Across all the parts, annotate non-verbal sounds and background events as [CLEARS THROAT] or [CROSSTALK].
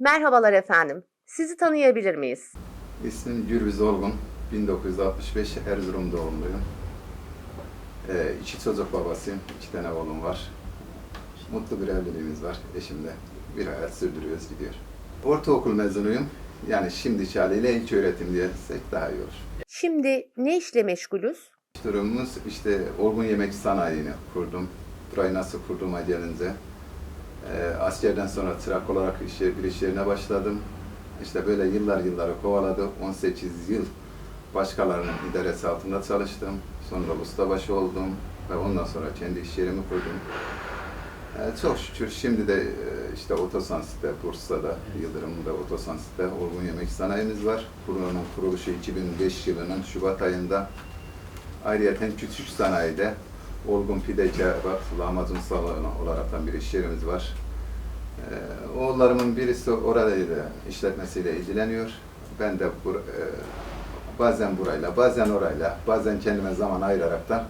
Merhabalar efendim. Sizi tanıyabilir miyiz? İsmim Gürbüz Olgun. 1965 Erzurum doğumluyum. Ee, iki çocuk babasıyım. İki tane oğlum var. Mutlu bir evliliğimiz var. Eşimle bir hayat sürdürüyoruz gidiyor. Ortaokul mezunuyum. Yani şimdiki haliyle ilk öğretim diye desek daha iyi olur. Şimdi ne işle meşgulüz? Durumumuz işte Olgun Yemek Sanayi'ni kurdum. Burayı nasıl kurduğuma gelince e, askerden sonra çırak olarak iş, bir iş yerine başladım. İşte böyle yıllar yılları kovaladı. 18 yıl başkalarının idaresi altında çalıştım. Sonra ustabaşı oldum ve ondan sonra kendi iş yerimi kurdum. E, çok şükür şimdi de e, işte Otosans'ta, Bursa'da, Yıldırım'da Otosans'ta Olgun Yemek Sanayimiz var. Buranın kuruluşu 2005 yılının Şubat ayında Ayrıyeten küçük sanayide Olgun Pide Kebap, lahmacun salonu olarak bir iş yerimiz var. Ee, oğullarımın birisi orayla işletmesiyle ilgileniyor. Ben de bur- e, bazen burayla, bazen orayla, bazen kendime zaman ayıraraktan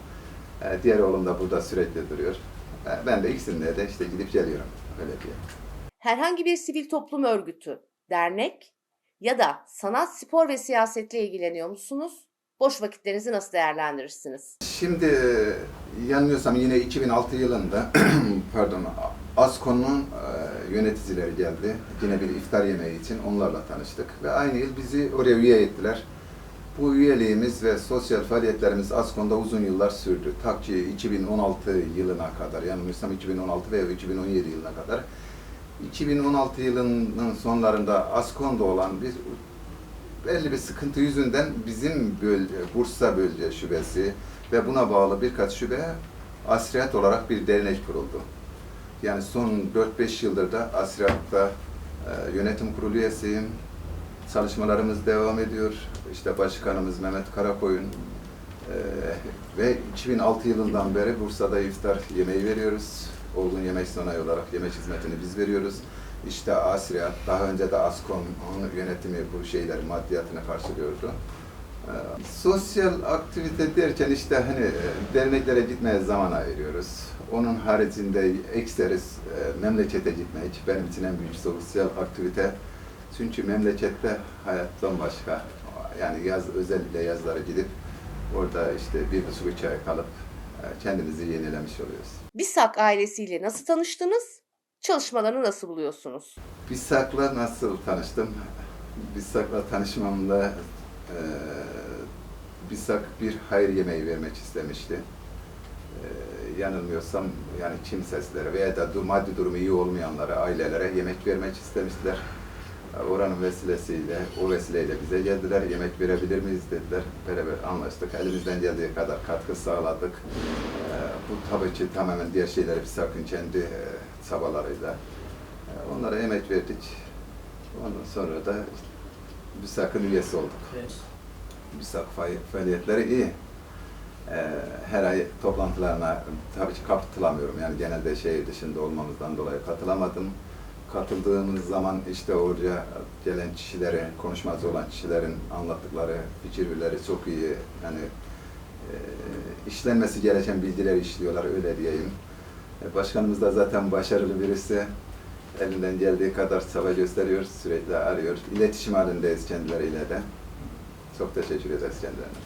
e, diğer oğlum da burada sürekli duruyor. E, ben de ikisinde de işte gidip geliyorum. Öyle diye. Herhangi bir sivil toplum örgütü, dernek ya da sanat, spor ve siyasetle ilgileniyor musunuz? Boş vakitlerinizi nasıl değerlendirirsiniz? Şimdi yanılmıyorsam yine 2006 yılında [CLEARS THROAT] pardon ASKO'nun e, yöneticileri geldi. Yine bir iftar yemeği için onlarla tanıştık ve aynı yıl bizi oraya üye ettiler. Bu üyeliğimiz ve sosyal faaliyetlerimiz ASKON'da uzun yıllar sürdü. Ta ki 2016 yılına kadar, yanılmıyorsam 2016 veya 2017 yılına kadar. 2016 yılının sonlarında ASKON'da olan bir belli bir sıkıntı yüzünden bizim bölge, Bursa Bölge Şubesi ve buna bağlı birkaç şube Asriyat olarak bir dernek kuruldu. Yani son 4-5 yıldır da Asriyat'ta e, yönetim kurulu üyesiyim. Çalışmalarımız devam ediyor. İşte başkanımız Mehmet Karakoyun e, ve 2006 yılından beri Bursa'da iftar yemeği veriyoruz. Olgun Yemek Sanayi olarak yemek hizmetini biz veriyoruz. İşte Asriyat, daha önce de Askom, yönetimi bu şeyleri, maddiyatını karşılıyordu. Ee, sosyal aktivite derken işte hani e, derneklere gitmeye zaman ayırıyoruz. Onun haricinde ekseriz e, memlekete gitmek benim için en büyük sosyal aktivite. Çünkü memlekette hayattan başka. Yani yaz özellikle yazları gidip orada işte bir buçuk üç kalıp e, kendimizi yenilemiş oluyoruz. BİSAK ailesiyle nasıl tanıştınız? Çalışmalarını nasıl buluyorsunuz? Bisak'la nasıl tanıştım? Bisak'la tanışmamda e, Bisak bir hayır yemeği vermek istemişti. E, yanılmıyorsam yani kimseslere veya da maddi durumu iyi olmayanlara, ailelere yemek vermek istemişler. Oranın vesilesiyle, o vesileyle bize geldiler, yemek verebilir miyiz dediler. Beraber anlaştık, elimizden geldiği kadar katkı sağladık. E, bu tabii ki tamamen diğer şeyleri Bisak'ın kendi e, çabalarıyla. E, Onlara emek verdik. Ondan sonra da BİSAK'ın üyesi olduk. BİSAK fa- faaliyetleri iyi. E, Her ay toplantılarına tabii ki katılamıyorum. Yani genelde şehir dışında olmamızdan dolayı katılamadım. Katıldığımız zaman işte oraya gelen kişilerin, konuşmacı olan kişilerin anlattıkları fikirleri çok iyi. Yani e, işlenmesi gereken bilgiler işliyorlar öyle diyeyim. E, Başkanımız da zaten başarılı birisi. Elinden geldiği kadar çaba gösteriyor, sürekli arıyor. İletişim halindeyiz kendileriyle de. Çok teşekkür ederiz kendilerine.